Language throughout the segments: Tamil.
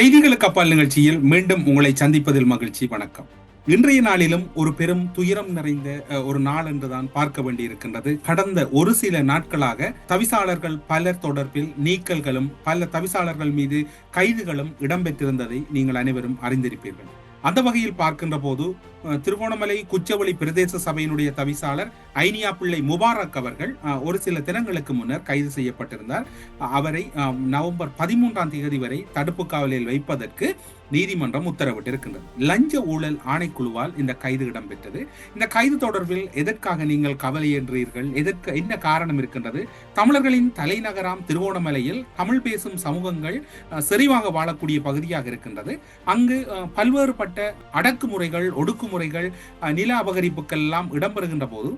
செய்திகளுக்கு அப்பால் நிகழ்ச்சியில் மீண்டும் உங்களை சந்திப்பதில் மகிழ்ச்சி. வணக்கம். இன்றைய நாளிலும் ஒரு பெரும் துயரம் நிறைந்த ஒரு நாள் என்றுதான் பார்க்க வேண்டியிருக்கின்றது. கடந்த ஒரு சில நாட்களாக தவிசாளர்கள் பலர் தொடர்பில் நீக்கல்களும் பல தவிசாளர்கள் மீது கைதுகளும் இடம்பெற்றிருந்ததை நீங்கள் அனைவரும் அறிந்திருப்பீர்கள். அந்த வகையில் பார்க்கின்ற போது திருகோணமலை குச்சவெளி பிரதேச சபையினுடைய தவிசாளர் ஐனியா பிள்ளை முபாரக் அவர்கள் ஒரு சில தினங்களுக்கு முன்னர் கைது செய்யப்பட்டிருந்தார். அவரை நவம்பர் பதிமூன்றாம் தேதி வரை தடுப்பு காவலில் வைப்பதற்கு நீதிமன்றம் உத்தரவிட்டிருக்கின்றது. லஞ்ச ஊழல் ஆணைக்குழுவால் இந்த கைது இடம்பெற்றது. இந்த கைது தொடர்பில் எதற்காக நீங்கள் கவலையேன்றீர்கள் எதற்கு என்ன காரணம் இருக்கின்றது? தமிழர்களின் தலைநகராம் திருவோணமலையில் தமிழ் பேசும் சமூகங்கள் செறிவாக வாழக்கூடிய பகுதியாக இருக்கின்றது. அங்கு பல்வேறுபட்ட அடக்குமுறைகள் ஒடுக்கும் ஒடுக்குமுறைகள் நில அபகரிப்புகள் எல்லாம் இடம்பெறுகின்ற போது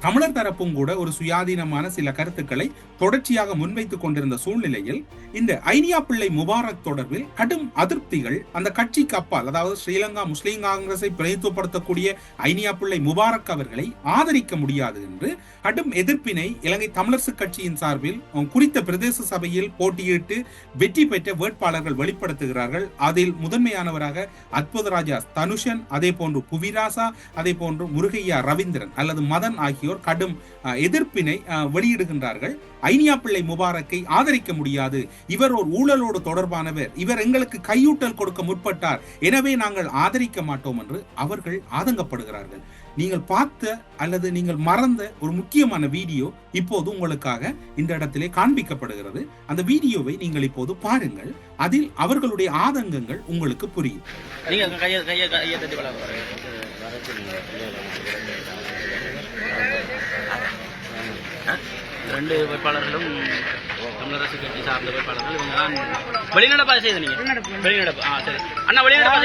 தமிழர் தரப்பும் கூட ஒரு சுயாதீனமான சில கருத்துக்களை தொடர்ச்சியாக முன்வைத்துக் கொண்டிருந்த சூழ்நிலையில் இந்த ஐனியா பிள்ளை முபாரக் தொடர்பில் கடும் அதிருப்திகள் அந்த கட்சிக்கு அப்பால் அதாவது ஸ்ரீலங்கா முஸ்லீம் காங்கிரஸை பிரதித்துவப்படுத்தக்கூடிய ஐனியா பிள்ளை முபாரக் அவர்களை ஆதரிக்க முடியாது என்று கடும் எதிர்ப்பினை இலங்கை தமிழரசு கட்சியின் சார்பில் குறித்த பிரதேச சபையில் போட்டியிட்டு வெற்றி பெற்ற வேட்பாளர்கள் வெளிப்படுத்துகிறார்கள். அதில் முதன்மையானவராக அற்புதராஜா தனுஷன் அதே போன்று புவிராசா அதே போன்று முருகையா ரவீந்திரன் அல்லது மதன் ஆகியோர் கடும் எதிர்ப்பினை வெளியிடுகின்றார்கள். ஐனியா பிள்ளை முபாரக்கை ஆதரிக்க முடியாது. இவர் ஒரு ஊழலோடு தொடர்பானவர். இவர் எங்களுக்கு கையூட்டல் கொடுக்க முற்பட்டார். எனவே நாங்கள் ஆதரிக்க மாட்டோம் என்று அவர்கள் ஆதங்கப்படுகிறார்கள். நீங்கள் பார்த்த அல்லது நீங்கள் மறந்த ஒரு முக்கியமான வீடியோ இப்போது உங்களுக்காக இந்த இடத்திலே காண்பிக்கப்படுகிறது. அந்த வீடியோவை நீங்கள் இப்போது பாருங்கள். அதில் அவர்களுடைய ஆதங்கங்கள் உங்களுக்கு புரியும். ரெண்டு வேட்பாளர்களும் தமிழரசு கட்சி சார்ந்த வேட்பாளர்கள். இவங்க தான் வெளிநடப்பா செய்தீங்க வெளிநடப்பு. ஆ சரி. அண்ணா வெளிநடப்பா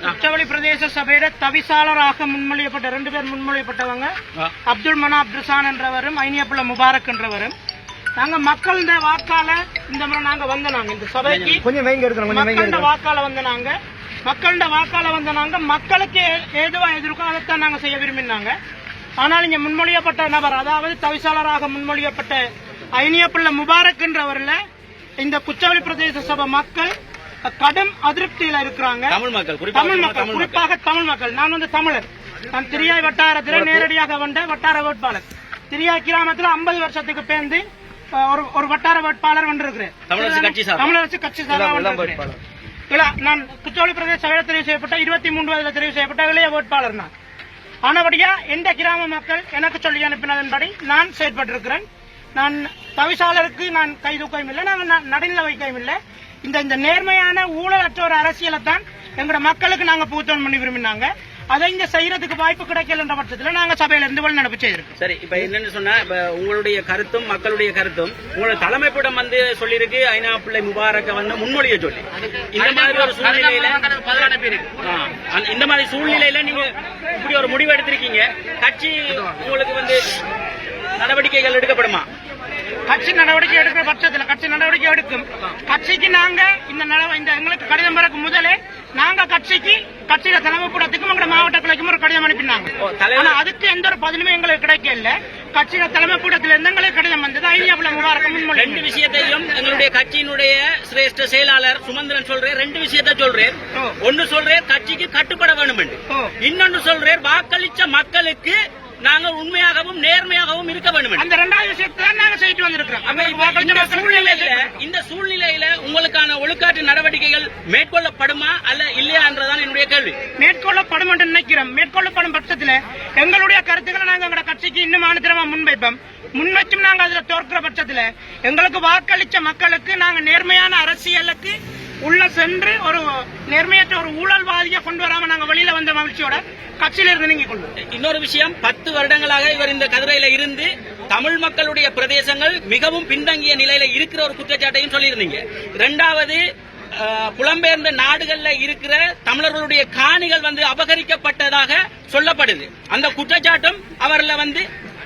ஆ. உச்சவெளி பிரதேச சபையில தவிசாளராக முன்மொழியப்பட்ட ரெண்டு பேர் முன்மொழியப்பட்டவங்க. அப்துல் மனா அப்துசான் என்றவரும் ஐனியப்புள்ள முபாரக் என்றவரும். நாங்க மக்களோட வாக்கால இந்த முறை நாங்க வந்த நாங்க இந்த சபைக்கு கொஞ்சம் வைங்க எடுக்கணும் மக்களோட வாக்கால வந்த நாங்க. மக்களோட வாக்கால வந்த நாங்க மக்களுக்கு ஏதுவா எதிர்க்கும் அதைத்தான் நாங்க செய்ய விரும்பினாங்க. ஆனால் இங்க முன்மொழியப்பட்ட நபர் அதாவது தவிசாளராக முன்மொழியப்பட்ட ஐனியப்புள்ள முபாரக் என்றவர்ல இந்த குச்சவெளி பிரதேச சபை மக்கள் கடும் அதிருப்தியில இருக்கிறாங்க. தமிழ் மக்கள் குறிப்பாக தமிழ் மக்கள் குறிப்பாக தமிழ் மக்கள். நான் வந்து தமிழர். நான் திரியாய் வட்டாரத்தில் நேரடியாக வந்த வட்டார வேட்பாளர். திரியாய் கிராமத்தில் ஐம்பது வருஷத்துக்கு பேர்ந்து ஒரு ஒரு வட்டார வேட்பாளர் வந்திருக்கிறேன். தமிழரசு கட்சி சார்பாக. நான் குச்சோளி பிரதேச சபையில் தெரிவு செய்யப்பட்ட இருபத்தி மூன்று வயதில் தெரிவு செய்யப்பட்ட இளைய வேட்பாளர் நான். ஆனபடியா எந்த கிராம மக்கள் எனக்கு சொல்லி அனுப்பினதன்படி நான் செயற்பட்டிருக்கிறேன். நான் தவிசாளருக்கு நான் கை தூக்கவும் இல்லை நான் நடுநிலை வைக்கவும் இல்லை. இந்த இந்த நேர்மையான ஊழலற்ற ஒரு அரசியலை தான் எங்களோட மக்களுக்கு நாங்க பூத்தோன் பண்ணி விரும்பினாங்க. அதை இங்க செய்யறதுக்கு வாய்ப்பு கிடைக்கலன்ற பட்சத்துல நாங்க சபையில இருந்து வெளிநடப்பு செய்திருக்கோம். சரி இப்ப என்னன்னு சொன்னா இப்ப உங்களுடைய கருத்தும் மக்களுடைய கருத்தும் உங்களோட தலைமைப்பிடம் வந்து சொல்லியிருக்கு ஐநா பிள்ளை முபாரக்க வந்து முன்மொழிய சொல்லி. இந்த மாதிரி ஒரு சூழ்நிலையில இந்த மாதிரி சூழ்நிலையில நீங்க இப்படி ஒரு முடிவு எடுத்திருக்கீங்க. கட்சி உங்களுக்கு வந்து நடவடிக்கைகள் எடுக்கப்படுமா? கட்சி நடவடிக்கை எடுக்கிற பட்சத்துல கட்சி நடவடிக்கை எடுக்கும். கட்சிக்கு நாங்க இந்த இந்த எங்களுக்கு கடிதம் வரக்கு முதலே நாங்க கட்சிக்கு கட்சியில தலைமைப்படத்துக்கும் எங்க மாவட்ட கிளைக்கும் ஒரு கடிதம் அனுப்பினாங்க. ஆனா அதுக்கு எந்த ஒரு பதிலுமே எங்களுக்கு கிடைக்கல. கட்சியில தலைமைப்படத்துல இருந்து எங்களுக்கு கடிதம் வந்தது? ஐயாப்புல முபாரக்கம் முன்மொழி ரெண்டு விஷயத்தையும் எங்களுடைய கட்சியினுடைய சிரேஷ்ட செயலாளர் சுமந்திரன் சொல்றேன் ரெண்டு விஷயத்த சொல்றேன். ஒன்னு சொல்றேன் கட்சிக்கு கட்டுப்பட வேண்டும் என்று ஓ. இன்னொன்னு சொல்றேன் வாக்களிச்ச மக்களுக்கு நாங்கள் உண்மையாகவும் நேர்மையாகவும் இருக்க வேண்டும். அந்த ரெண்டாவது விஷயத்தை நாங்க செய்யிட்டு வந்திருக்கிறோம். இந்த சூழ்நிலையில இந்த சூழ்நிலையில உங்களுக்கான ஒழுக்காற்று நடவடிக்கைகள் மேற்கொள்ளப்படுமா அல்ல இல்லையா என்றதான் என்னுடைய கேள்வி. மேற்கொள்ளப்படும் என்று நினைக்கிறோம். மேற்கொள்ளப்படும் பட்சத்துல எங்களுடைய கருத்துக்களை நாங்க எங்களோட கட்சிக்கு இன்னும் ஆணித்தரமா முன்வைப்போம். முன்வச்சும் நாங்க அதுல தோற்கிற பட்சத்துல எங்களுக்கு வாக்களிச்ச மக்களுக்கு நாங்க நேர்மையான அரசியலுக்கு உள்ள சென்று ஒரு நேர்மையற்ற ஒரு ஊழல்வாதியை கொண்டு வராம நாங்க வெளியில வந்த மகிழ்ச்சியோட கட்சியில இருந்து நீங்க கொள்வோம் இன்னொரு விஷயம் பத்து வருடங்களாக இவர் இந்த கதிரையில இருந்து தமிழ் மக்களுடைய பிரதேசங்கள் மிகவும் பின்தங்கிய நிலையில இருக்கிற ஒரு குற்றச்சாட்டையும் சொல்லியிருந்தீங்க. இரண்டாவது புலம்பெயர்ந்த நாடுகள்ல இருக்கிற தமிழர்களுடைய காணிகள் வந்து அபகரிக்கப்பட்டதாக சொல்லப்படுது. அந்த குற்றச்சாட்டும் அவர்ல வந்து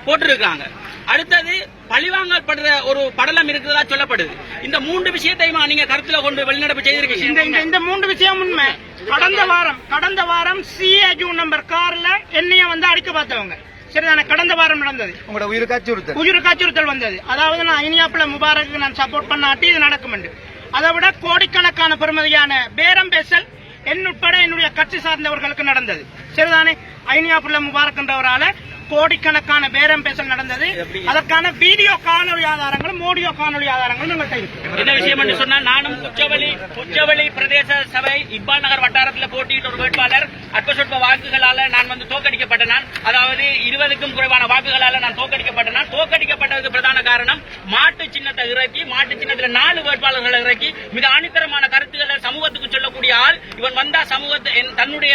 போட்டிருக்காங்க அடுத்தது பழிவாங்கப்படுற ஒரு படலம் இருக்கிறதா சொல்லப்படுது. இந்த மூன்று விஷயத்தையுமா நீங்க கருத்துல கொண்டு வெளிநடப்பு இந்த செய்திருக்கீங்க இந்த இந்த மூன்று விஷயம் உண்மை. கடந்த வாரம் கடந்த வாரம் சிஏ ஜூ நம்பர் கார்ல என்னைய வந்து அடிக்க பார்த்தவங்க. சரிதானே? கடந்த வாரம் நடந்தது. உங்களோட உயிருக்கு அச்சுறுத்தல் உயிருக்கு அச்சுறுத்தல் வந்தது. அதாவது நான் ஐனியாப்புல முபாரக்கு நான் சப்போர்ட் பண்ணாட்டி இது நடக்கும் என்று. அதை விட கோடிக்கணக்கான பெறுமதியான பேரம் பேசல் என் உட்பட என்னுடைய கட்சி சார்ந்தவர்களுக்கு நடந்தது. சரிதானே? ஐனியாபுல்ல முபாரக் என்றவரால கோடிக்கணக்கான பேரம் பேசல் நடந்தது அதற்கான வீடியோ காணொலி ஆதாரங்களும் ஆடியோ காணொலி ஆதாரங்களும் எங்கள்கிட்ட இருக்கு. என்ன விஷயம் என்று சொன்னா நானும் குச்சவெளி குச்சவெளி பிரதேச சபை இக்பால் நகர் வட்டாரத்தில் போட்டியிட்ட ஒரு வேட்பாளர் அற்ப சொற்ப வாக்குகளால நான் வந்து தோக்கடிக்கப்பட்ட நான் அதாவது இருபதுக்கும் குறைவான வாக்குகளால நான் தோக்கடிக்கப்பட்ட நான் தோக்கடிக்கப்பட்டதுக்கு முக்கியமான காரணம் மாட்டு சின்னத்தை இறக்கி மாட்டு சின்னத்துல நாலு வேட்பாளர்களை இறக்கி மிக ஆணித்தரமான கருத்துக்களை சமூகத்துக்கு சொல்லக்கூடிய ஆள். இவன் வந்தா சமூகத்தை என் தன்னுடைய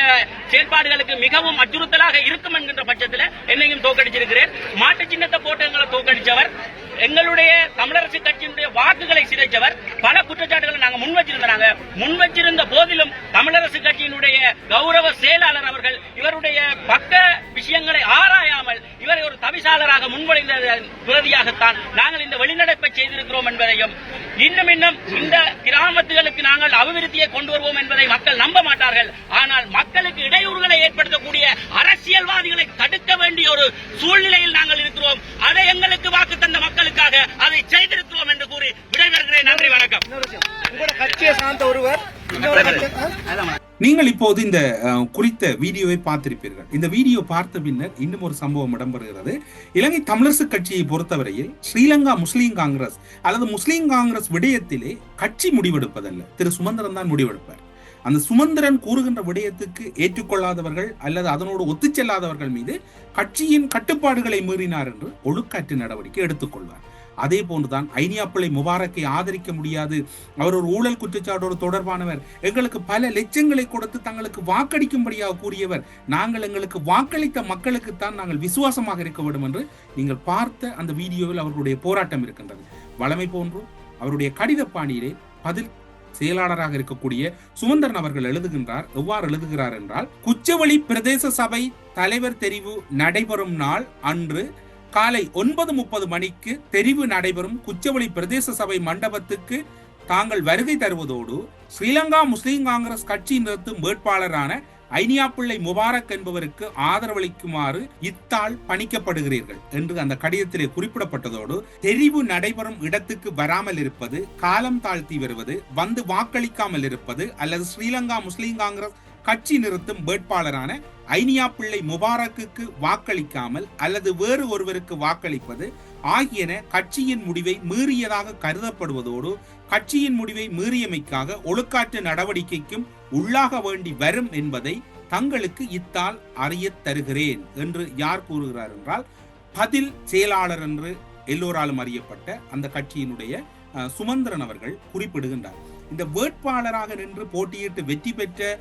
செயற்பாடுகளுக்கு மிகவும் அச்சுறுத்தலாக இருக்கும் என்கின்ற பட்சத்தில் என்னையும் தோக்கடிச்சிருக்கிறேன் மாட்டு சின்னத்தை போட்டு எங்களை தோக்கடிச்சவர் எங்களுடைய தமிழரசு கட்சியினுடைய வாக்குகளை சிதைச்சவர் பல குற்றச்சாட்டுகளை நாங்க முன் வச்சிருந்தாங்க முன் வச்சிருந்த போதிலும் தமிழரசு கட்சியினுடைய கௌரவ செயலாளர் அவர்கள் இவருடைய பக்க விஷயங்களை ஆராயாமல் இவரை ஒரு தவிசாளராக முன்மொழிந்த பிரதியாகத்தான் நாங்கள் இந்த வெளிநடப்பை செய்திருக்கிறோம் என்பதையும் இன்னும் இன்னும் இந்த கிராமத்துகளுக்கு நாங்கள் அபிவிருத்தியை கொண்டு வருவோம் என்பதை மக்கள் நம்ப மாட்டார்கள். ஆனால் மக்களுக்கு இடையூறுகளை ஏற்படுத்தக்கூடிய அரசியல்வாதிகளை தடுக்க வேண்டிய ஒரு சூழ்நிலையில் நாங்கள் இருக்கிறோம். அதை எங்களுக்கு வாக்கு தந்த மக்கள் மக்களுக்காக அதை செய்திருக்கிறோம் என்று கூறி விடைபெறுகிறேன். நன்றி வணக்கம். ஒருவர் நீங்கள் இப்போது இந்த குறித்த வீடியோவை பார்த்திருப்பீர்கள். இந்த வீடியோ பார்த்த பின்னர் இன்னும் ஒரு சம்பவம் இடம்பெறுகிறது. இலங்கை தமிழரசு கட்சியை பொறுத்தவரையில் ஸ்ரீலங்கா முஸ்லீம் காங்கிரஸ் அல்லது முஸ்லீம் காங்கிரஸ் விடயத்திலே கட்சி முடிவெடுப்பதல்ல. திரு சுமந்திரன் தான் முடிவெடுப்பார். அந்த சுமந்திரன் கூறுகின்ற விடயத்துக்கு ஏற்றுக்கொள்ளாதவர்கள் அல்லது அதனோடு ஒத்துச் செல்லாதவர்கள் மீது கட்சியின் கட்டுப்பாடுகளை மீறினார் என்று ஒழுக்காற்று நடவடிக்கை எடுத்துக்கொள்வார். அதே போன்றுதான் ஐனியாப்பிள்ளை முபாரக்கை ஆதரிக்க முடியாது. அவர் ஒரு ஊழல் குற்றச்சாட்டோடு தொடர்பானவர். எங்களுக்கு பல லட்சங்களை கொடுத்து தங்களுக்கு வாக்களிக்கும்படியாக கூறியவர். நாங்கள் எங்களுக்கு வாக்களித்த மக்களுக்குத்தான் நாங்கள் விசுவாசமாக இருக்க வேண்டும் என்று நீங்கள் பார்த்த அந்த வீடியோவில் அவர்களுடைய போராட்டம் இருக்கின்றது. வளமை போன்று அவருடைய கடித பாணியிலே பதில் செயலாளராக இருக்கக்கூடிய சுமந்தரன் அவர்கள் எழுதுகின்றார். எவ்வாறு எழுதுகிறார் என்றால் குச்சவெளி பிரதேச சபை தலைவர் தெரிவு நடைபெறும் நாள் அன்று காலை ஒன்பது முப்பது மணிக்கு தெரிவு நடைபெறும் குச்சவெளி பிரதேச சபை மண்டபத்துக்கு தாங்கள் வருகை தருவதோடு ஸ்ரீலங்கா முஸ்லிம் காங்கிரஸ் கட்சி நிறுத்தும் வேட்பாளரான ஐனியாப்பிள்ளை முபாரக் என்பவருக்கு ஆதரவளிக்குமாறு இத்தால் பணிக்கப்படுகிறீர்கள் என்று அந்த கடிதத்திலே குறிப்பிடப்பட்டதோடு தெரிவு நடைபெறும் இடத்துக்கு வராமல் இருப்பது காலம் தாழ்த்தி வருவது வந்து வாக்களிக்காமல் இருப்பது அல்லது ஸ்ரீலங்கா முஸ்லிம் காங்கிரஸ் கட்சி நிறுத்தும் வேட்பாளரான ஐனியா பிள்ளை முபாரக்குக்கு வாக்களிக்காமல் அல்லது வேறு ஒருவருக்கு வாக்களிப்பது ஆகியன கட்சியின் முடிவை மீறியதாக கருதப்படுவதோடு கட்சியின் முடிவை மீறியமைக்காக ஒழுக்காற்று நடவடிக்கைக்கும் உள்ளாக வேண்டி வரும் என்பதை தங்களுக்கு இத்தால் அறியத் தருகிறேன் என்று யார் கூறுகிறார் என்றால் பதில் செயலாளர் என்று எல்லோராலும் அறியப்பட்ட அந்த கட்சியினுடைய சுமந்திரன் அவர்கள் குறிப்பிடுகின்றார். இந்த வேட்பாளராக நின்று போட்டியிட்டு வெற்றி பெற்ற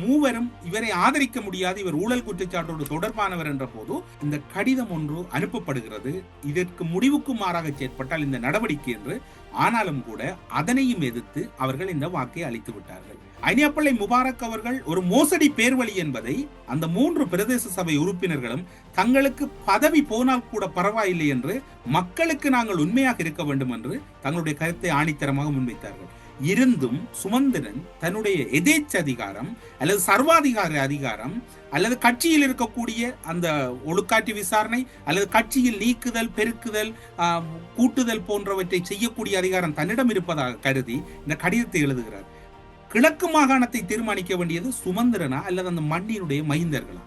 மூவரும் இவரை ஆதரிக்க முடியாது இவர் ஊழல் குற்றச்சாட்டோடு தொடர்பானவர் என்ற போது இந்த கடிதம் ஒன்று அனுப்பப்படுகிறது. இதற்கு முடிவுக்கு மாறாக செயற்பட்டால் இந்த நடவடிக்கை என்று ஆனாலும் கூட அதனையும் எதிர்த்து அவர்கள் இந்த வாக்கை அளித்து விட்டார்கள். ஐனியாப்பள்ளை முபாரக் அவர்கள் ஒரு மோசடி பேர்வழி என்பதை அந்த மூன்று பிரதேச சபை உறுப்பினர்களும் தங்களுக்கு பதவி போனால் கூட பரவாயில்லை என்று மக்களுக்கு நாங்கள் உண்மையாக இருக்க வேண்டும் என்று தங்களுடைய கருத்தை ஆணித்தரமாக முன்வைத்தார்கள். இருந்தும் சுமந்திரன் தன்னுடைய எதேச்ச அதிகாரம் அல்லது சர்வாதிகார அதிகாரம் அல்லது கட்சியில் இருக்கக்கூடிய அந்த ஒழுக்காற்று விசாரணை அல்லது கட்சியில் நீக்குதல் பெருக்குதல் கூட்டுதல் போன்றவற்றை செய்யக்கூடிய அதிகாரம் தன்னிடம் இருப்பதாக கருதி இந்த கடிதத்தை எழுதுகிறார். கிழக்கு மாகாணத்தை தீர்மானிக்க வேண்டியது சுமந்திரனா அல்லது அந்த மண்ணினுடைய மகிந்தர்களா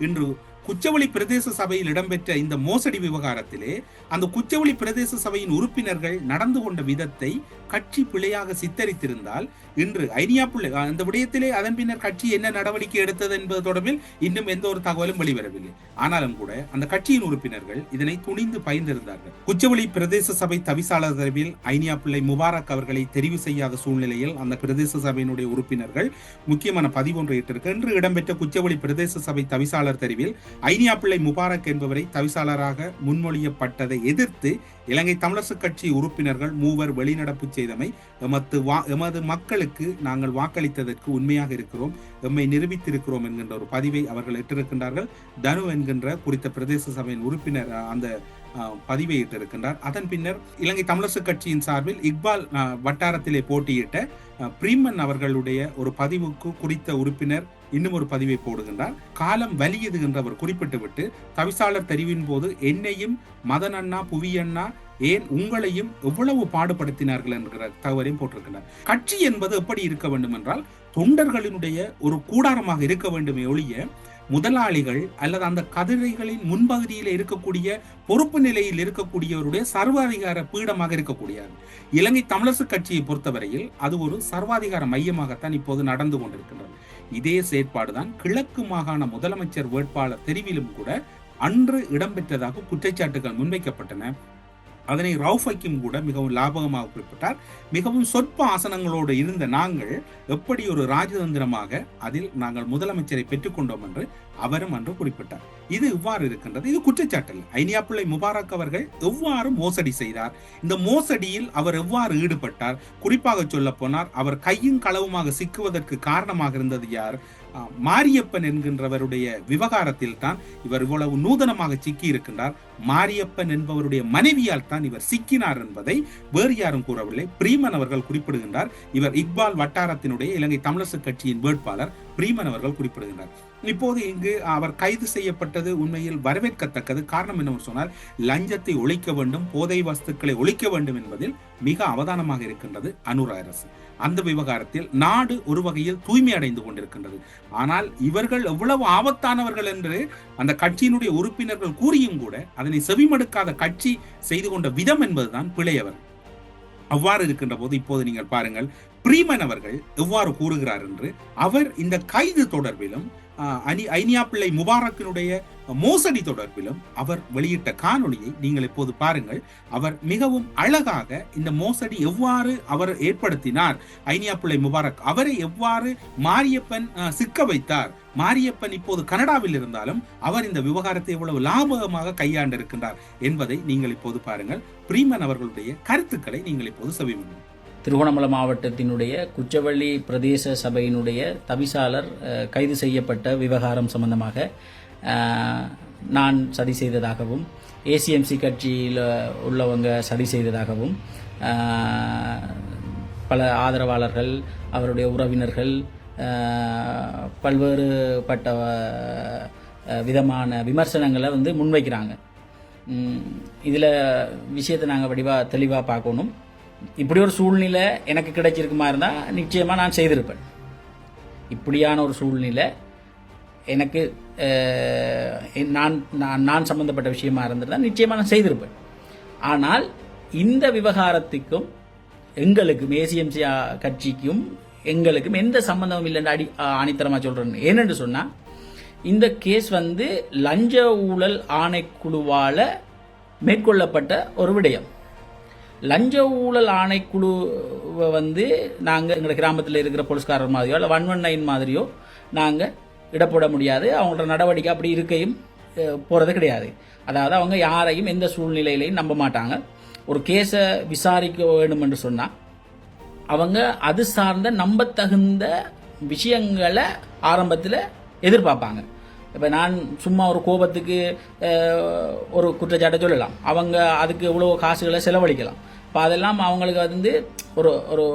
இன்று குச்சவெளி பிரதேச சபையில் இடம்பெற்ற இந்த மோசடி விவகாரத்திலே அந்த குச்சவெளி பிரதேச சபையின் உறுப்பினர்கள் நடந்து கொண்ட விதத்தை கட்சி பிழையாக சித்தரித்திருந்தால் இன்று ஐடியாப்புள்ள அந்த விடயத்திலே அதன் பின்னர் கட்சி என்ன நடவடிக்கை எடுத்தது என்பது தொடர்பில் இன்னும் எந்த ஒரு தகவலும் வெளிவரவில்லை. ஆனாலும் கூட அந்த கட்சியின் உறுப்பினர்கள் இதனை துணிந்து பயந்திருந்தார்கள். குச்சவெளி பிரதேச சபை தவிசாளர் தரப்பில் ஐனியா பிள்ளை முபாரக் அவர்களை தெரிவு செய்யாத சூழ்நிலையில் அந்த பிரதேச சபையினுடைய உறுப்பினர்கள் முக்கியமான பதிவு ஒன்றை இட்டிருக்கு இன்று இடம்பெற்ற குச்சவெளி பிரதேச சபை தவிசாளர் தெரிவில் ஐனியா பிள்ளை முபாரக் என்பவரை தவிசாளராக முன்மொழியப்பட்டதை எதிர்த்து இலங்கை தமிழரசு கட்சி உறுப்பினர்கள் மூவர் வெளிநடப்பு செய்தமை எமது வா எமது மக்களுக்கு நாங்கள் வாக்களித்ததற்கு உண்மையாக இருக்கிறோம். எம்மை நிரூபித்திருக்கிறோம் என்கின்ற ஒரு பதிவை அவர்கள் இட்டிருக்கின்றார்கள். தனு என்கின்ற குறித்த பிரதேச சபையின் உறுப்பினர் அந்த பதிவை இட்டிருக்கின்றார். அதன் பின்னர் இலங்கை தமிழரசு கட்சியின் சார்பில் இக்பால் வட்டாரத்திலே போட்டியிட்ட பிரீமன் அவர்களுடைய ஒரு பதிவுக்கு குறித்த உறுப்பினர் இன்னும் ஒரு பதிவை போடுகின்றார் காலம் வலியது என்று அவர் குறிப்பிட்டு விட்டு தவிசாளர் தெரிவின் போது என்னையும் மதன் அண்ணா புவி அண்ணா ஏன் உங்களையும் எவ்வளவு பாடுபடுத்தினார்கள் என்கிற தகவலையும் போட்டிருக்கின்றார். கட்சி என்பது எப்படி இருக்க வேண்டும் என்றால் தொண்டர்களினுடைய ஒரு கூடாரமாக இருக்க வேண்டுமே ஒழிய முதலாளிகள் அல்லது அந்த கதிரைகளின் முன்பகுதியில் இருக்கக்கூடிய பொறுப்பு நிலையில் இருக்கக்கூடியவருடைய சர்வாதிகார பீடமாக இருக்கக்கூடியார் இலங்கை தமிழரசு கட்சியை பொறுத்தவரையில் அது ஒரு சர்வாதிகார மையமாகத்தான் இப்போது நடந்து கொண்டிருக்கின்றது. இதே செயற்பாடுதான் கிழக்கு மாகாண முதலமைச்சர் வேட்பாளர் தெரிவிலும் கூட அன்று இடம்பெற்றதாக குற்றச்சாட்டுகள் முன்வைக்கப்பட்டன. அதனை ரவுஃபைக்கும் கூட மிகவும் லாபகமாக குறிப்பிட்டார். மிகவும் சொற்ப ஆசனங்களோடு இருந்த நாங்கள் எப்படி ஒரு ராஜதந்திரமாக அதில் நாங்கள் முதலமைச்சரை பெற்றுக்கொண்டோம் என்று அவரும் அன்று குறிப்பிட்டார். இது இவ்வாறு இருக்கின்றது. இது குற்றச்சாட்டல் ஐனியா பிள்ளை முபாரக் அவர்கள் எவ்வாறு மோசடி செய்தார்? இந்த மோசடியில் அவர் எவ்வாறு ஈடுபட்டார்? குறிப்பாக சொல்ல போனார் அவர் கையும் களவுமாக சிக்குவதற்கு காரணமாக இருந்தது யார்? மாரியப்பன் என்கின்றவருடைய விவகாரத்தில் தான் இவர் இவ்வளவு நூதனமாக சிக்கி இருக்கின்றார். மாரியப்பன் என்பவருடைய மனைவியால் தான் இவர் சிக்கினார் என்பதை வேறு யாரும் கூறவில்லை. பிரீமன் அவர்கள் குறிப்பிடுகின்றார். இவர் இக்பால் வட்டாரத்தினுடைய இலங்கை தமிழரசு கட்சியின் வேட்பாளர். பிரீமன் அவர்கள் குறிப்பிடுகின்றார். இப்போது இங்கு அவர் கைது செய்யப்பட்டது உண்மையில் வரவேற்கத்தக்கது. காரணம் என்னவென்று சொன்னால் லஞ்சத்தை ஒழிக்க வேண்டும் போதை வஸ்துக்களை ஒழிக்க வேண்டும் என்பதில் மிக அவதானமாக இருக்கின்றது அனுர அரசு. அந்த விவகாரத்தில் நாடு ஒரு வகையில் தூய்மை அடைந்து கொண்டிருக்கின்றது. ஆனால் இவர்கள் எவ்வளவு ஆபத்தானவர்கள் என்று அந்த கட்சியினுடைய உறுப்பினர்கள் கூறியும் கூட அதனை செவிமடுக்காத கட்சி செய்து கொண்ட விதம் என்பதுதான் பிழையவர். அவ்வாறு இருக்கின்ற போது இப்போது நீங்கள் பாருங்கள் பிரீமன் அவர்கள் எவ்வாறு கூறுகிறார் என்று அவர் இந்த கைது தொடர்பிலும் அனி அனி ஐனியாப்பிள்ளை முபாரக்கினுடைய மோசடி தொடர்பிலும் அவர் வெளியிட்ட காணொளியை நீங்கள் இப்போது பாருங்கள். அவர் மிகவும் அழகாக இந்த மோசடி எவ்வாறு அவர் ஏற்படுத்தினார். ஐனியாப்பிள்ளை முபாரக் அவரை எவ்வாறு மாரியப்பன் சிக்க வைத்தார். மாரியப்பன் இப்போது கனடாவில் இருந்தாலும் அவர் இந்த விவகாரத்தை எவ்வளவு லாபகமாக கையாண்டிருக்கின்றார் என்பதை நீங்கள் இப்போது பாருங்கள். பிரீமன் அவர்களுடைய கருத்துக்களை நீங்கள் இப்போது செவிமடுங்கள். திருகோணமலை மாவட்டத்தினுடைய குச்சவள்ளி பிரதேச சபையினுடைய தவிசாளர் கைது செய்யப்பட்ட விவகாரம் சம்பந்தமாக நான் சதி செய்ததாகவும் ஏசிஎம்சி கட்சியில் உள்ளவங்க சதி செய்ததாகவும் பல ஆதரவாளர்கள் அவருடைய உறவினர்கள் பல்வேறு பட்ட விதமான விமர்சனங்களை வந்து முன்வைக்கிறாங்க. இதில் விஷயத்தை நாங்கள் வடிவாக தெளிவாக பார்க்கணும். இப்படி ஒரு சூழ்நிலை எனக்கு கிடைச்சிருக்குமா இருந்தால் நிச்சயமாக நான் செய்திருப்பேன். இப்படியான ஒரு சூழ்நிலை எனக்கு நான் நான் நான் சம்மந்தப்பட்ட விஷயமா இருந்திருந்தால் நிச்சயமாக நான் செய்திருப்பேன். ஆனால் இந்த விவகாரத்துக்கும் எங்களுக்கும் ஏசிஎம்சி கட்சிக்கும் எங்களுக்கும் எந்த சம்பந்தமும் இல்லைன்னு அடி ஆணித்தரமாக சொல்கிறேன் ஏனென்று சொன்னால் இந்த கேஸ் வந்து லஞ்ச ஊழல் ஆணைக்குழுவால் மேற்கொள்ளப்பட்ட ஒரு விடயம். லஞ்ச ஊழல் ஆணைக்குழுவை வந்து நாங்கள் எங்கள் கிராமத்தில் இருக்கிற போலீஸ்காரர் மாதிரியோ இல்லை ஒன் ஒன் நைன் மாதிரியோ நாங்கள் இடப்பட முடியாது. அவங்களோட நடவடிக்கை அப்படி இருக்கையும் போகிறது கிடையாது. அதாவது அவங்க யாரையும் எந்த சூழ்நிலையிலையும் நம்ப மாட்டாங்க. ஒரு கேஸை விசாரிக்க வேண்டும் என்று சொன்னால் அவங்க அது சார்ந்த நம்பத்தகுந்த விஷயங்களை ஆரம்பத்தில் எதிர்பார்ப்பாங்க. இப்போ நான் சும்மா ஒரு கோபத்துக்கு ஒரு குற்றச்சாட்டை சொல்லலாம். அவங்க அதுக்கு இவ்வளோ காசுகளை செலவழிக்கலாம். இப்போ அதெல்லாம் அவங்களுக்கு வந்து ஒரு ஒரு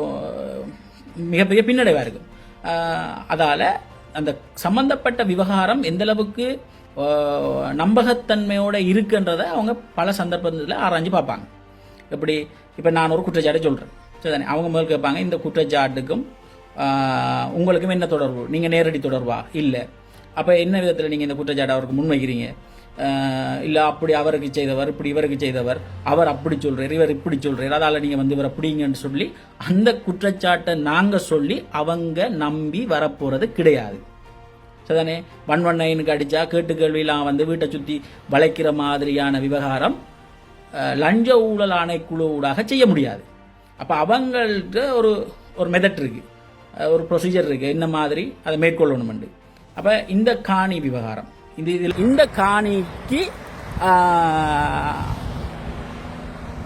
மிகப்பெரிய பின்னடைவாக இருக்கும் அதால் அந்த சம்பந்தப்பட்ட விவகாரம் எந்தளவுக்கு நம்பகத்தன்மையோடு இருக்குன்றதை அவங்க பல சந்தர்ப்பத்தில் ஆராய்ஞ்சு பார்ப்பாங்க. எப்படி? இப்போ நான் ஒரு குற்றச்சாட்டை சொல்கிறேன் சரிதானே? அவங்க முதல் கேட்பாங்க இந்த குற்றச்சாட்டுக்கும் உங்களுக்கும் என்ன தொடர்பு? நீங்கள் நேரடி தொடர்பா? இல்லை. அப்போ என்ன விதத்தில் நீங்கள் இந்த குற்றச்சாட்டை அவருக்கு முன்வைக்கிறீங்க? இல்லை அப்படி அவருக்கு செய்தவர் இப்படி இவருக்கு செய்தவர் அவர் அப்படி சொல்கிறார் இவர் இப்படி சொல்கிறார் அதால் நீங்கள் வந்து இவர் அப்படிங்கன்னு சொல்லி அந்த குற்றச்சாட்டை நாங்கள் சொல்லி அவங்க நம்பி வரப்போகிறது கிடையாது. சரிதானே? ஒன் ஒன் நைனுக்கு அடித்தா கேட்டு கேள்வியெலாம் வந்து வீட்டை சுற்றி வளைக்கிற மாதிரியான விவகாரம் லஞ்ச ஊழல் ஆணைக்குழு ஊடாக செய்ய முடியாது. அப்போ அவங்கள்ட்ட ஒரு ஒரு மெதட் இருக்குது ஒரு ப்ரொசீஜர் இருக்குது என்ன மாதிரி? அதை மேற்கொள்ளணுமெண்டு. அப்போ இந்த காணி விவகாரம். இந்த இதில் இந்த காணிக்கு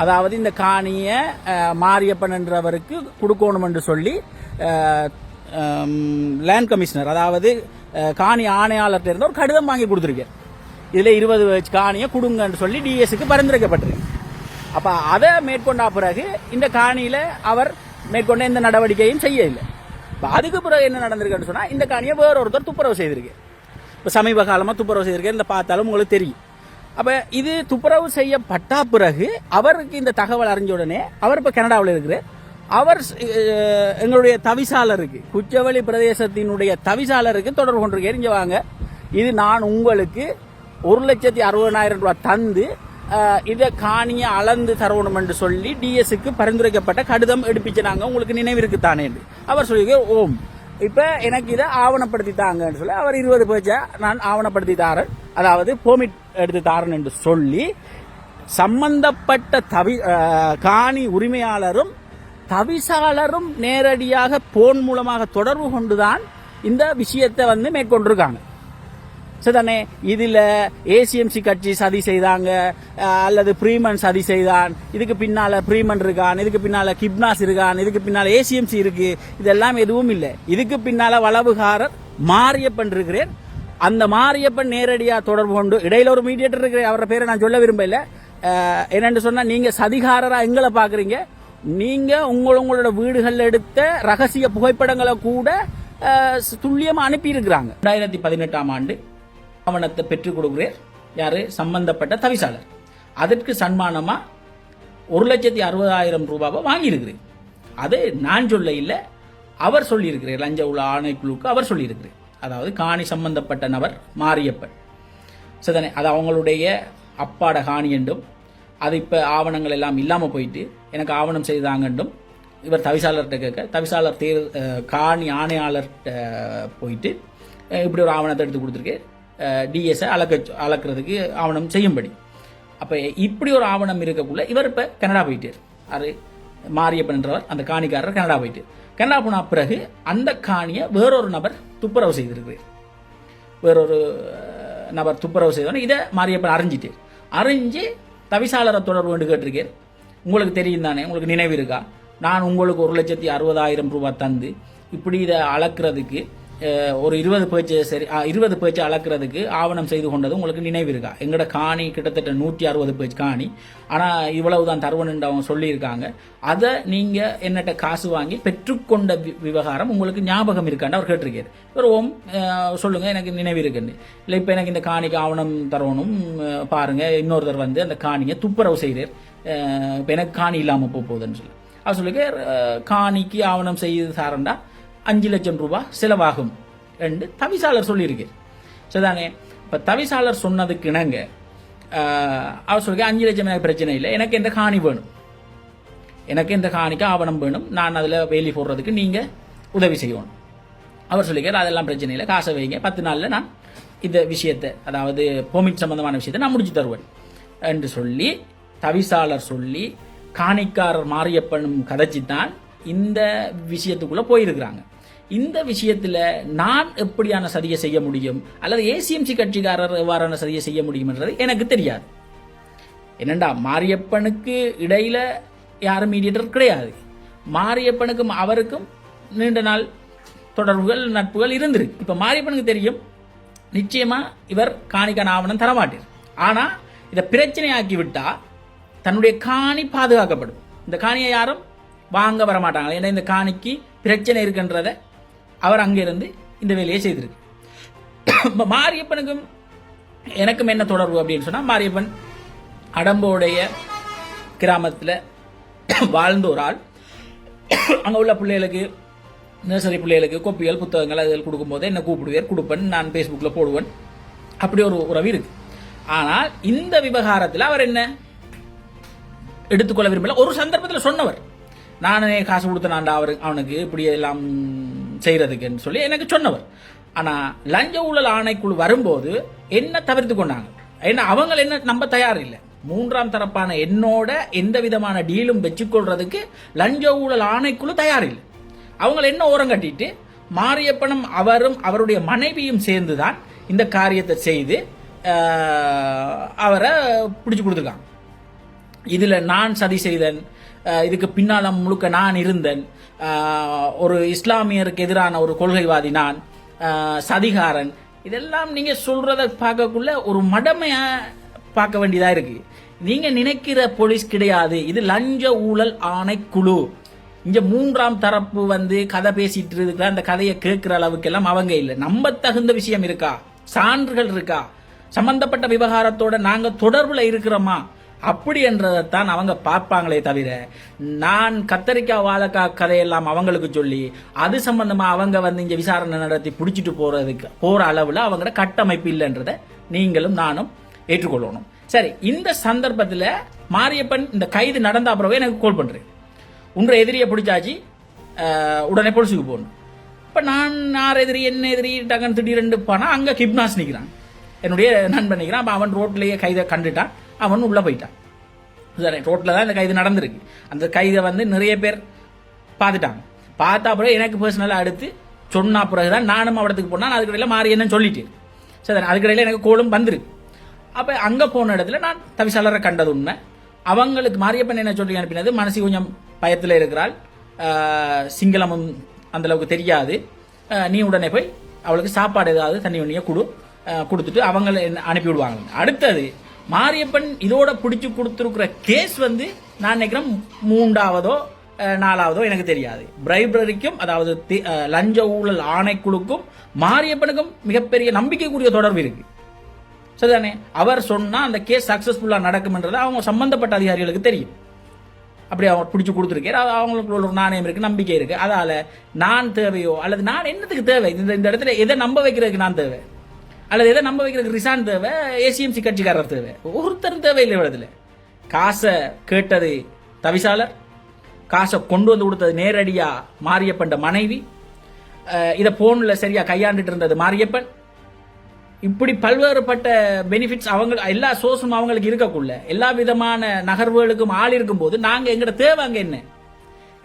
அதாவது இந்த காணியை மாரியப்பன் என்றவருக்கு கொடுக்கணும் என்று சொல்லி லேண்ட் கமிஷனர் அதாவது காணி ஆணையாளர்கிட்ட இருந்து ஒரு கடிதம் வாங்கி கொடுத்துருக்கேன் இதில் இருபது காணியை கொடுங்கன்னு சொல்லி டிஎஸ்க்கு பரிந்துரைக்கப்பட்டிருக்கு. அப்போ அதை மேற்கொண்டா பிறகு இந்த காணியில் அவர் மேற்கொண்ட எந்த நடவடிக்கையும் செய்யவில்லை. இப்போ அதுக்கு பிறகு என்ன நடந்திருக்குன்னு சொன்னால் இந்த காணியை வேற ஒருத்தர் துப்புரவு செய்திருக்கு. இப்போ சமீப காலமாக துப்புரவு செய்திருக்கேன் இந்த பார்த்தாலும் உங்களுக்கு தெரியும். அப்போ இது துப்புரவு செய்யப்பட்ட பிறகு அவருக்கு இந்த தகவல் அறிஞ்ச உடனே அவர் இப்போ கனடாவில் இருக்கிற அவர் எங்களுடைய தவிசாளருக்கு குச்சவெளி பிரதேசத்தினுடைய தவிசாளருக்கு தொடர்பு கொண்டிருக்கார். இங்கே வாங்க. இது நான் உங்களுக்கு ஒரு லட்சத்தி அறுபதாயிரம் ரூபாய் தந்து இதை காணியை அளந்து தரணும் என்று சொல்லி டிஎஸ்க்கு பரிந்துரைக்கப்பட்ட கடிதம் எடுப்பிச்சினாங்க உங்களுக்கு நினைவிற்கு தானே என்று. அவர் சொல்லி ஓம். இப்போ எனக்கு இதை ஆவணப்படுத்தி தாங்கன்னு சொல்லி அவர் இருபது பேஜை நான் ஆவணப்படுத்தி தாரேன் அதாவது பெர்மிட் எடுத்து தாரேன் என்று சொல்லி சம்பந்தப்பட்ட தவி காணி உரிமையாளரும் தவிசாளரும் நேரடியாக போன் மூலமாக தொடர்பு கொண்டுதான் இந்த விஷயத்தை வந்து மேற்கொண்டிருக்காங்க. சரிதானே இதில் ஏசிஎம்சி கட்சி சதி செய்தாங்க அல்லது பிரீமன் சதி செய்தான் இதுக்கு பின்னால் பிரீமன் இருக்கான் இதுக்கு பின்னால் கிப்னாஸ் இருக்கான் இதுக்கு பின்னால் ஏசிஎம்சி இருக்கு இதெல்லாம் எதுவும் இல்லை. இதுக்கு பின்னால வளவுகாரர் மாரியப்பன் இருக்கிறேன் அந்த மாரியப்பன் நேரடியாக தொடர்பு கொண்டு இடையில ஒரு மீடியேட்டர் இருக்கிறேன் அவரோட பேரை நான் சொல்ல விரும்பல என்னென்னு சொன்னால் நீங்கள் சதிகாரராக எங்களை பார்க்குறீங்க. நீங்கள் உங்கள் உங்களோட வீடுகளில் எடுத்த ரகசிய புகைப்படங்களை கூட துல்லியமாக அனுப்பியிருக்கிறாங்க. ரெண்டாயிரத்தி பதினெட்டாம் ஆண்டு ஆவணத்தை பெற்றுக் கொடுக்கிறார் யாரு? சம்பந்தப்பட்ட தவிசாளர். அதற்கு சன்மானமா ஒரு லட்சத்தி அறுபதாயிரம் ரூபாவை வாங்கியிருக்கிறேன். அது நான் சொல்ல இல்லை அவர் சொல்லியிருக்கிறேன் லஞ்ச உள்ள ஆணைக்குழுக்கு அவர் சொல்லியிருக்கிறார். அதாவது காணி சம்பந்தப்பட்ட நபர் மாரியப்பன். சிதனை அது அவங்களுடைய அப்பாட காணி என்றும் அது இப்போ ஆவணங்கள் எல்லாம் இல்லாமல் போயிட்டு எனக்கு ஆவணம் செய்தாங்கன்றும் இவர் தவிசாளர்கிட்ட கேட்க தவிசாளர் தேர் காணி ஆணையாளர்கிட்ட போயிட்டு இப்படி ஒரு ஆவணத்தை எடுத்து கொடுத்துருக்கு டிஎஸ்ஐ அளக்க அளக்கிறதுக்கு ஆவணம் செய்யும்படி. அப்போ இப்படி ஒரு ஆவணம் இருக்கக்குள்ள இவர் இப்போ கனடா போயிட்டார். அது மாரியப்பன்றவர் அந்த காணிக்காரர் கனடா போயிட்டு கனடா போன பிறகு அந்த காணியை வேறொரு நபர் துப்புரவு செய்திருக்கிறார். வேறொரு நபர் துப்புரவு செய்தோன்னே இதை மாரியப்பன் அறிஞ்சிட்டு அறிஞ்சு தவிசாளரை தொடர்பு கொண்டு கேட்டிருக்கேன் உங்களுக்கு தெரியும் தானே உங்களுக்கு நினைவு இருக்கா? நான் உங்களுக்கு ஒரு லட்சத்தி அறுபதாயிரம் ரூபாய் தந்து இப்படி இதை அளக்கிறதுக்கு ஒரு இருபது பேச்சு சரி இருபது பேச்சு அளக்கிறதுக்கு ஆவணம் செய்து கொண்டது உங்களுக்கு நினைவு இருக்கா? எங்களோட காணி கிட்டத்தட்ட நூற்றி அறுபது பேச்சு காணி. ஆனால் இவ்வளவு தான் தருவன் அவங்க சொல்லியிருக்காங்க. அதை நீங்கள் என்னட்ட காசு வாங்கி பெற்றுக்கொண்ட வி- விவகாரம் உங்களுக்கு ஞாபகம் இருக்கான்னு அவர் கேட்டிருக்காரு. ஒரு ஓம் சொல்லுங்கள் எனக்கு நினைவு இருக்குன்னு. இல்லை இப்போ எனக்கு இந்த காணிக்கு ஆவணம் தரணும் பாருங்கள் இன்னொருத்தர் வந்து அந்த காணியை துப்புரவு செய்கிறார் இப்போ எனக்கு காணி இல்லாமல் போக போகுதுன்னு சொல்லி. அவர் சொல்லிக்க காணிக்கு ஆவணம் செய்து சாரண்டா அஞ்சு லட்சம் ரூபாய் செலவாகும். என்று தவிசாளர் சொல்லியிருக்கு. சரிதானே? இப்போ தவிசாளர் சொன்னதுக்கு இணங்க அவர் சொல்லுங்க அஞ்சு லட்சம் எனக்கு பிரச்சனை இல்லை எனக்கு எந்த காணி வேணும்? எனக்கு எந்த காணிக்கு ஆவணம் வேணும்? நான் அதில் வேலி போடுறதுக்கு நீங்கள் உதவி செய்யணும். அவர் சொல்லிக்கிறார் அதெல்லாம் பிரச்சனை இல்லை காசை வைங்க. பத்து நாளில் நான் இந்த விஷயத்தை அதாவது பெர்மிட் சம்மந்தமான விஷயத்தை நான் முடிச்சு தருவேன். என்று சொல்லி தவிசாளர் சொல்லி காணிக்காரர் மாரியப்பனும் கதைச்சி தான் இந்த விஷயத்துக்குள்ளே போயிருக்கிறாங்க. இந்த விஷயத்தில் நான் எப்படியான சதியை செய்ய முடியும்? அல்லது ஏசிஎம்சி கட்சிக்காரர் எவ்வாறான சதியை செய்ய முடியும் என்றது எனக்கு தெரியாது. என்னண்டா மாரியப்பனுக்கு இடையில் யாரும் மீடியேட்டர் கிடையாது. மாரியப்பனுக்கும் அவருக்கும் நீண்ட நாள் தொடர்புகள் நட்புகள் இருந்திருக்கு. இப்போ மாரியப்பனுக்கு தெரியும் நிச்சயமாக இவர் காணிக்கான ஆவணம் தரமாட்டார். ஆனால் இதை பிரச்சனையாக்கி விட்டால் தன்னுடைய காணி பாதுகாக்கப்படும். இந்த காணியை யாரும் வாங்க வர மாட்டாங்க ஏன்னா இந்த காணிக்கு பிரச்சனை இருக்குன்றதை அவர் அங்கிருந்து இந்த வேலையை செய்திருக்கு. இப்போ மாரியப்பனுக்கும் எனக்கும் என்ன தொடர்பு அப்படின்னு சொன்னால் மாரியப்பன் அடம்போடைய கிராமத்தில் வாழ்ந்த ஒரு ஆள். அங்கே உள்ள பிள்ளைகளுக்கு நர்சரி பிள்ளைகளுக்கு கொப்பிகள் புத்தகங்கள் அதில் கொடுக்கும்போது என்ன கூப்பிடுவேன் கொடுப்பேன் நான் ஃபேஸ்புக்கில் போடுவேன். அப்படி ஒரு உறவு இருக்கு. ஆனால் இந்த விவகாரத்தில் அவர் என்ன எடுத்துக்கொள்ள விரும்பல. ஒரு சந்தர்ப்பத்தில் சொன்னவர் நானே காசு கொடுத்தனாண்டா அவர் அவனுக்கு இப்படி எல்லாம் செய்கிறதுக்குன்னு சொல்லி எனக்கு சொன்னவர். ஆனால் லஞ்ச ஊழல் ஆணைக்குழு வரும்போது என்ன தவிர்த்து கொண்டாங்க? ஏன்னா அவங்க என்ன நம்ப தயார் இல்லை. மூன்றாம் தரப்பான என்னோட எந்த விதமான டீலும் வச்சுக்கொள்றதுக்கு லஞ்ச ஊழல் ஆணைக்குழு தயார் இல்லை. அவங்களை என்ன ஓரம் கட்டிட்டு மாரியப்பனும் அவரும் அவருடைய மனைவியும் சேர்ந்து தான் இந்த காரியத்தை செய்து அவரை பிடிச்சு கொடுத்துருக்காங்க. இதில் நான் சதி செய்தேன் இதுக்கு பின்னால் முழுக்க நான் இருந்தேன். ஒரு இஸ்லாமியருக்கு எதிரான ஒரு கொள்கைவாதி நான் சதிகாரன். இதெல்லாம் நீங்கள் சொல்கிறத பார்க்கக்குள்ள ஒரு மடமையாக பார்க்க வேண்டியதாக இருக்குது நீங்கள் நினைக்கிற போலீஸ் கிடையாது. இது லஞ்ச ஊழல் ஆணைக்குழு. இங்கே மூன்றாம் தரப்பு வந்து கதை பேசிட்டு இருக்கிற அந்த கதையை கேட்குற அளவுக்கெல்லாம் அவங்க இல்லை. நம்ப தகுந்த விஷயம் இருக்கா? சான்றுகள் இருக்கா? சம்பந்தப்பட்ட விவகாரத்தோட நாங்கள் தொடர்பில் இருக்கிறோமா? அப்படி என்றதைத்தான் அவங்க பார்ப்பாங்களே தவிர நான் கத்தரிக்காய் வாழைக்காய் கதையெல்லாம் அவங்களுக்கு சொல்லி அது சம்பந்தமாக அவங்க வந்து இங்கே விசாரணை நடத்தி பிடிச்சிட்டு போகிறதுக்கு போகிற அளவில் அவங்களோட கட்டமைப்பு இல்லைன்றதை நீங்களும் நானும் ஏற்றுக்கொள்ளணும். சரி இந்த சந்தர்ப்பத்தில் மாரியப்பன் இந்த கைது நடந்த அப்புறமே எனக்கு கால் பண்ணுறேன் உன்ற எதிரியை பிடிச்சாச்சு உடனே பொலிசுக்கு போகணும். இப்போ நான் யார் எதிரி என்ன எதிரி டக்குன்னு திடீரெண்டு போனால் அங்கே கிப்னாஸ் நிற்கிறான் என்னுடைய நண்பன் நிற்கிறான் அப்போ அவன் ரோட்லேயே கைதை கண்டுட்டான். அவன் உள்ளே போயிட்டான். சரி ரோட்டில் தான் இந்த கைது நடந்திருக்கு. அந்த கைதை வந்து நிறைய பேர் பார்த்துட்டாங்க. பார்த்தா பிறகு எனக்கு பர்சனலாக அடுத்து சொன்ன பிறகு தான் நானும் அவடத்துக்கு போனால் அதுக்கடையில் மாறி என்னன்னு சொல்லிட்டேன் சரி அதுக்கடையில் எனக்கு கோலும் வந்திருக்கு. அப்போ அங்கே போன இடத்துல நான் தவிசாளரை கண்டது உண்மை. அவங்களுக்கு மாரியப்பன் என்ன சொல்லி அனுப்பினது? மனசு கொஞ்சம் பயத்தில் இருக்கிறாள். சிங்களமும் அந்தளவுக்கு தெரியாது. நீ உடனே போய் அவளுக்கு சாப்பாடு ஏதாவது தண்ணி ஒன்றிய கொடு. கொடுத்துட்டு அவங்கள என்ன அனுப்பி விடுவாங்க அடுத்தது மாரியப்பன் இதோட பிடிச்சி கொடுத்துருக்குற கேஸ் வந்து நான் நினைக்கிறேன் மூன்றாவதோ நாலாவதோ எனக்கு தெரியாது. பிரைப்ரரிக்கும் அதாவது லஞ்ச ஊழல் ஆணைக்குழுக்கும் மாரியப்பனுக்கும் மிகப்பெரிய நம்பிக்கைக்குரிய தொடர்பு இருக்கு. சரிதானே? அவர் சொன்னால் அந்த கேஸ் சக்ஸஸ்ஃபுல்லாக நடக்கும்ன்றது அவங்க சம்பந்தப்பட்ட அதிகாரிகளுக்கு தெரியும். அப்படி அவங்க பிடிச்சி கொடுத்துருக்கேன். அது அவங்களுக்கு ஒரு நாணயம் இருக்கு நம்பிக்கை இருக்கு. அதால நான் தேவையோ அல்லது நான் என்னத்துக்கு தேவை? இந்த இந்த இடத்துல எதை நம்ப வைக்கிறதுக்கு நான் தேவை? அல்லது எதை நம்ப வைக்கிறதுக்கு ரிசான் தேவை ஏசிஎம்சி கட்சிக்காரர் தேவை. ஒருத்தரும் தேவையில்லை இடத்துல காசை கேட்டது தவிசாளர் காசை கொண்டு வந்து கொடுத்தது நேரடியாக மாரியப்பண்ட மனைவி இதை ஃபோனில் சரியாக கையாண்டுட்டு இருந்தது மாரியப்பன். இப்படி பல்வேறுபட்ட பெனிஃபிட்ஸ் அவங்க எல்லா சோர்ஸும் அவங்களுக்கு இருக்கக்குள்ள எல்லா விதமான நகர்வுகளுக்கும் ஆள் இருக்கும்போது நாங்கள் எங்கள்ட தேவை அங்கே என்ன?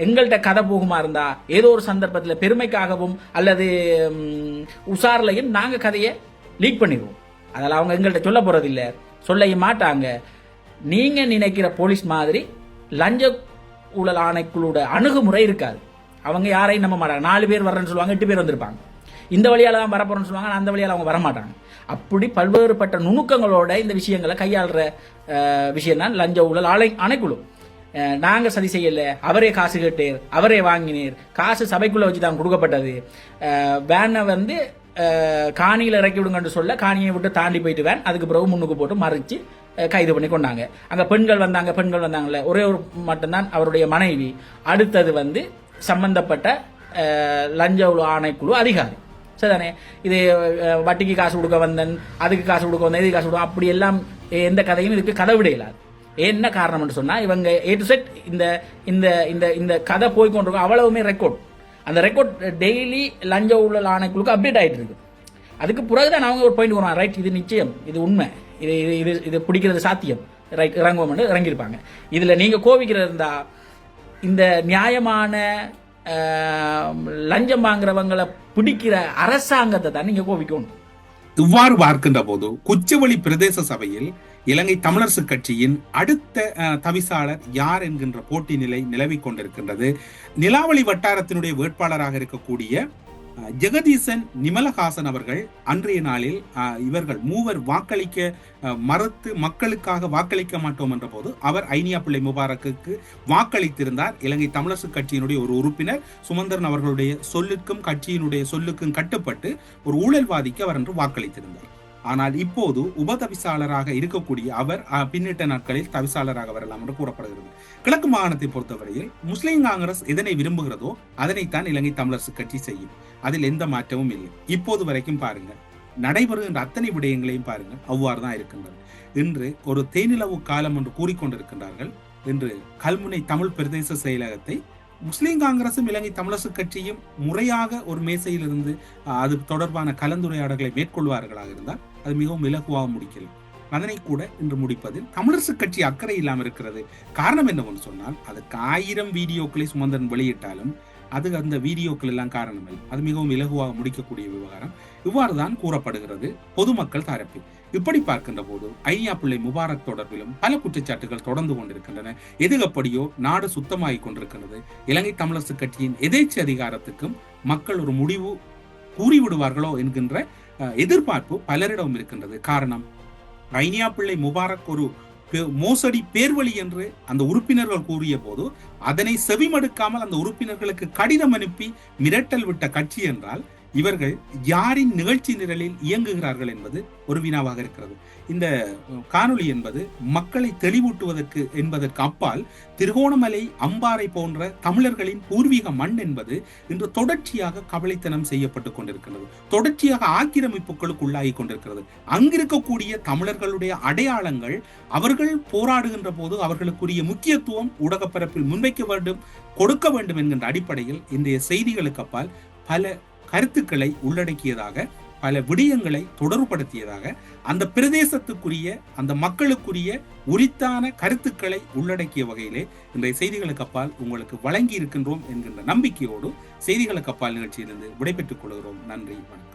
எங்கள்கிட்ட கதை போகுமா இருந்தா ஏதோ ஒரு சந்தர்ப்பத்தில் பெருமைக்காகவும் அல்லது உஷார்லையும் நாங்கள் கதையை லீக் பண்ணிடுவோம். அதெல்லாம் அவங்க எங்கள்கிட்ட சொல்ல போகிறதில்ல சொல்லவும் மாட்டாங்க. நீங்கள் நினைக்கிற போலீஸ் மாதிரி லஞ்ச ஊழல் ஆணைக்குழுவோட அணுகுமுறை இருக்காது. அவங்க யாரையும் நம்ப மாட்டாங்க. நாலு பேர் வர்றேன்னு சொல்லுவாங்க எட்டு பேர் வந்திருப்பாங்க. இந்த வழியால் தான் வரப்போறேன்னு சொல்லுவாங்க அந்த வழியால் அவங்க வரமாட்டாங்க. அப்படி பல்வேறுபட்ட நுணுக்கங்களோட இந்த விஷயங்களை கையாளுற விஷயம் தான் லஞ்ச ஊழல் ஆணை ஆணைக்குழு. நாங்கள் சதி செய்யல. அவரே காசு கேட்டீர். அவரே வாங்கினீர். காசு சபைக்குள்ளே வச்சு தான் கொடுக்கப்பட்டது வேனை வந்து காணியில் இறக்கி விடுங்கன்னு சொல்ல காணியை விட்டு தாண்டி போயிட்டு வேன். அதுக்கு பிறகு முன்னுக்கு போட்டு மறைச்சு கைது பண்ணி கொண்டாங்க. அங்கே பெண்கள் வந்தாங்க பெண்கள் வந்தாங்கல்ல ஒரே ஒரு மட்டும்தான் அவருடைய மனைவி. அடுத்தது வந்து சம்பந்தப்பட்ட லஞ்ச ஆணைக்குழு அதிகாரி. சரிதானே? இது வட்டிக்கு காசு கொடுக்க வந்தன் அதுக்கு காசு கொடுக்க வந்தேன் இதுக்கு காசு கொடுக்க அப்படி எல்லாம் எந்த கதையும் இதுக்கு கதை விட இல்லாது என்ன காரணம்னு சொன்னால் இவங்க ஏ டு செட் இந்த இந்த இந்த இந்த கதை போய்கொண்டிருக்கும் அவ்வளவுமே ரெக்கார்ட் அந்த ரெக்கார்ட் டெய்லி லஞ்ச ஊழல் ஆணைக்குழுக்கு அப்டேட் ஆயிட்டு இருக்கு அதுக்கு பிறகு தான் அவங்க ஒரு பாயிண்ட் வருவாங்க. ரைட் இது நிச்சயம் இது உண்மை இது இது இது இது பிடிக்கிறது சாத்தியம். ரைட் இறங்குவோம்னு இறங்கியிருப்பாங்க. இதில் நீங்கள் கோவிக்கிறது இருந்தால் இந்த நியாயமான லஞ்சம் வாங்குறவங்களை பிடிக்கிற அரசாங்கத்தை தான் நீங்கள் கோவிக்கணும் இவ்வாறு பார்க்கின்ற போது குச்சவெளி பிரதேச சபையில் இலங்கை தமிழரசு கட்சியின் அடுத்த தவிசாளர் யார் என்கின்ற போட்டி நிலை நிலவிக் கொண்டிருக்கின்றது. நிலாவளி வட்டாரத்தினுடைய வேட்பாளராக இருக்கக்கூடிய ஜெகதீசன் நிமலஹாசன் அவர்கள் அன்றைய நாளில் இவர்கள் மூவர் வாக்களிக்க மறுத்து மக்களுக்காக வாக்களிக்க மாட்டோம் என்ற போது அவர் ஐனியா பிள்ளை முபாரக்குக்கு வாக்களித்திருந்தார். இலங்கை தமிழரசு கட்சியினுடைய ஒரு உறுப்பினர் சுமந்திரன் அவர்களுடைய சொல்லுக்கும் கட்சியினுடைய சொல்லுக்கும் கட்டுப்பட்டு ஒரு ஊழல்வாதிக்கு அவர் என்று வாக்களித்திருந்தார். ஆனால் இப்போது உபதவிசாளராக இருக்கக்கூடிய அவர் பின்னிட்ட நாட்களில் தவிசாளராக வரலாம் என்று கூறப்படுகிறது. கிழக்கு மாகாணத்தை பொறுத்தவரையில் முஸ்லிம் காங்கிரஸ் எதனை விரும்புகிறதோ அதனைத்தான் இலங்கை தமிழரசு கட்சி செய்யும். அதில் எந்த மாற்றமும் இல்லை. இப்போது வரைக்கும் பாருங்கள். நடைபெறுகின்ற அத்தனை விடயங்களையும் பாருங்கள். அவ்வாறு தான் இருக்கின்றன இன்று ஒரு தேனிலவு காலம் என்று கூறிக்கொண்டிருக்கின்றார்கள். இன்று கல்முனை தமிழ் பிரதேச செயலகத்தை முஸ்லீம் காங்கிரசும் இலங்கை தமிழரசு கட்சியும் முறையாக ஒரு மேசையிலிருந்து அது தொடர்பான கலந்துரையாடல்களை மேற்கொள்வார்களாக இருந்தால் அது மிகவும் இலகுவாக முடிக்கலாம் அதனை கூட இன்று முடிப்பதில் தமிழரசு கட்சி அக்கறை இல்லாமல் இருக்கிறது. காரணம் என்னவென்று சொன்னால் அதுக்கு ஆயிரம் வீடியோக்களை சுமந்திரன் வெளியிட்டாலும் அது அந்த வீடியோக்கள் எல்லாம் காரணமில்லை அது மிகவும் இலகுவாக முடிக்கக்கூடிய விவகாரம் இவ்வாறு தான் கூறப்படுகிறது. பொதுமக்கள் தரப்பில். இப்படி பார்க்கின்ற போது ஐயா பிள்ளை முபாரக் தொடர்பிலும் பல குற்றச்சாட்டுகள் தொடர்ந்து கொண்டிருக்கின்றன. எது எப்படியோ நாடு சுத்தமாகி கொண்டிருக்கிறது. இலங்கை தமிழரசு கட்சியின் எதேச்ச அதிகாரத்துக்கும் மக்கள் ஒரு முடிவு கூறிவிடுவார்களோ என்கின்ற எதிர்பார்ப்பு பலரிடம் இருக்கின்றது. காரணம் ஐனியா பிள்ளை முபாரக் ஒரு மோசடி பேர்வழி என்று அந்த உறுப்பினர்கள் கூறிய போது அதனை செவிமடுக்காமல் அந்த உறுப்பினர்களுக்கு கடிதம் அனுப்பி மிரட்டல் விட்ட கட்சி என்றால் இவர்கள் யாரின் நிகழ்ச்சி நிரலில் இயங்குகிறார்கள் என்பது ஒரு வினாவாக இருக்கிறது. இந்த காணொளி என்பது மக்களை தெளிவூட்டுவதற்கு என்பதற்கு அப்பால் திருகோணமலை அம்பாறை போன்ற தமிழர்களின் பூர்வீக மண் என்பது இன்று தொடர்ச்சியாக கபளைத்தனம் செய்யப்பட்டு கொண்டிருக்கிறது. தொடர்ச்சியாக ஆக்கிரமிப்புகளுக்கு உள்ளாகி கொண்டிருக்கிறது. அங்கிருக்கக்கூடிய தமிழர்களுடைய அடையாளங்கள் அவர்கள் போராடுகின்ற போது அவர்களுக்குரிய முக்கியத்துவம் ஊடகப்பரப்பில் முன்வைக்க வேண்டும் கொடுக்க வேண்டும் என்கின்ற அடிப்படையில் இன்றைய செய்திகளுக்கு அப்பால் பல கருத்துக்களை உள்ளடக்கியதாக பல விடயங்களை தொடர்புபடுத்தியதாக அந்த பிரதேசத்துக்குரிய அந்த மக்களுக்குரிய உரித்தான கருத்துக்களை உள்ளடக்கிய வகையிலே இன்றைய செய்திகளுக்கு அப்பால் உங்களுக்கு வழங்கி இருக்கின்றோம் என்கின்ற நம்பிக்கையோடு செய்திகளுக்கு அப்பால் நிகழ்ச்சியிலிருந்து விடைபெற்றுக் கொள்கிறோம். நன்றி வணக்கம்.